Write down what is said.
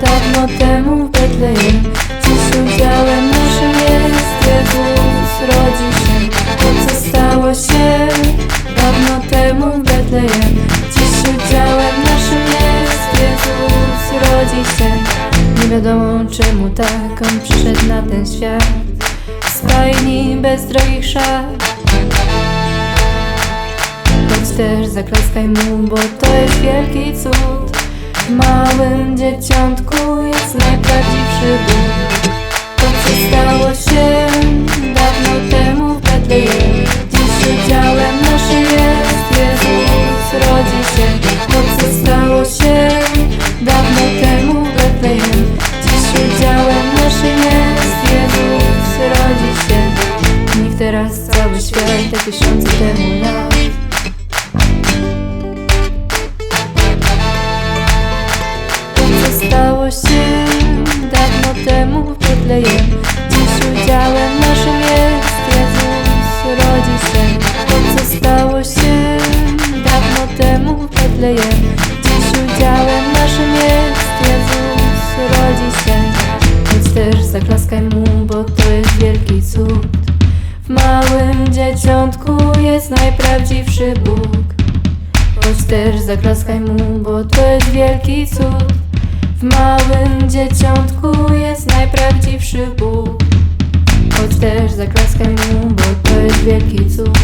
Dawno temu w Betlejem. Dziś udziałem naszym jest Jezus rodzi się. To co stało się Dawno temu w Betlejem. Dziś udziałem naszym jest Jezus rodzi się. Nie wiadomo czemu tak On przyszedł na ten świat. W stajni bez drogich szat Choć też zaklaskaj mu, bo to jest wielki cud W małym dzieciątku jest najprawdziwszy Bóg To co stało się dawno temu w Betlejem Dziś udziałem naszym jest. Jezus rodzi się. To co stało się dawno temu w Betlejem Dziś udziałem naszym jest. Jezus rodzi się. Niech teraz cały świat te tysiące temu lat Betlejem Dziś udziałem naszym jest Jezus rodzi się. To co stało się dawno temu w Betlejem Dziś udziałem naszym jest Jezus rodzi się. Choć też zaklaskaj mu, bo to jest wielki cud. W małym dzieciątku jest najprawdziwszy Bóg. Choć też zaklaskaj mu, bo to jest wielki cud. W małym dzieciątku jest to jest wielki cud